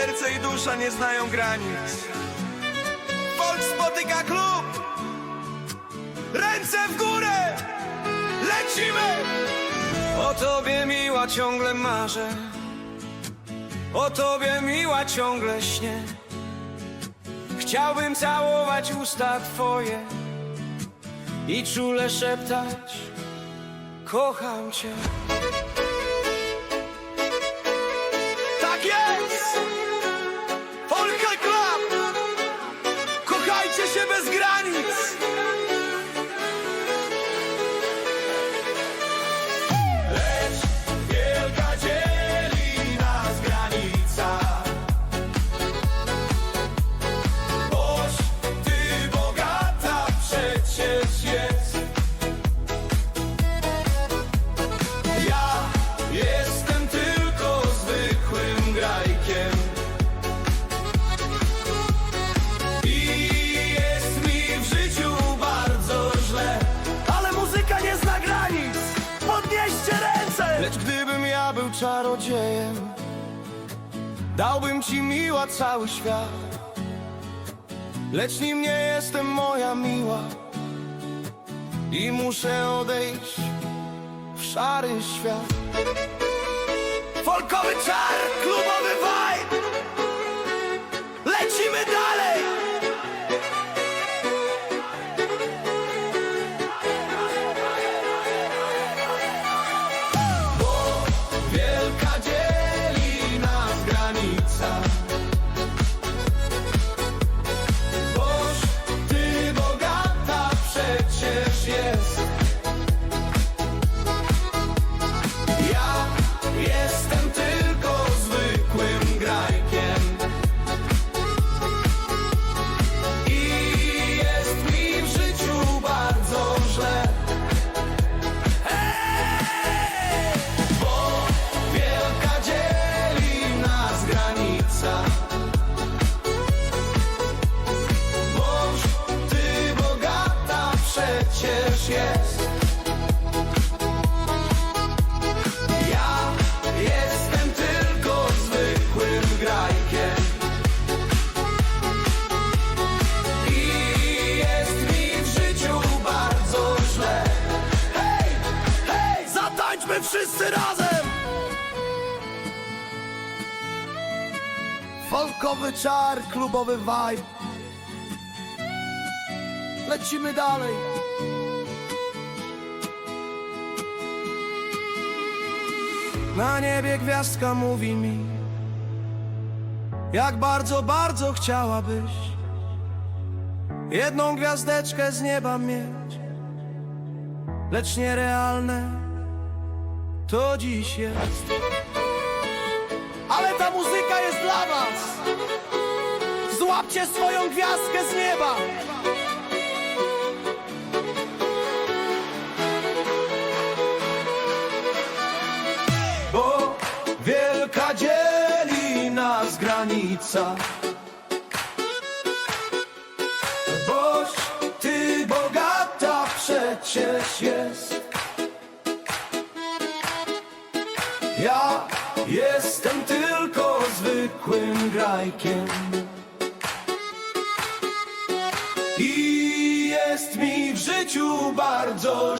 serce i dusza nie znają granic. Folk spotyka klub. Ręce w górę! Lecimy! O tobie miła ciągle marzę. O tobie miła ciągle śnie. Chciałbym całować usta twoje i czule szeptać: Kocham cię. Tak jest! Czarodziejem. Dałbym ci miła cały świat Lecz nim nie jestem moja miła. I muszę odejść w szary świat. Folkowy czar, klubowy vibe przecież jest. Ja jestem tylko zwykłym grajkiem. I jest mi w życiu bardzo źle. Hej, hej, zatańczmy wszyscy razem! Folkowy czar, klubowy vibe. Lecimy dalej Na niebie gwiazdka mówi mi Jak bardzo, bardzo chciałabyś Jedną gwiazdeczkę z nieba mieć. Lecz nierealne to dziś jest. Ale ta muzyka jest dla was. Złapcie swoją gwiazdkę z nieba granica Boś ty bogata przecież jest. Ja jestem tylko zwykłym grajkiem. I jest mi w życiu bardzo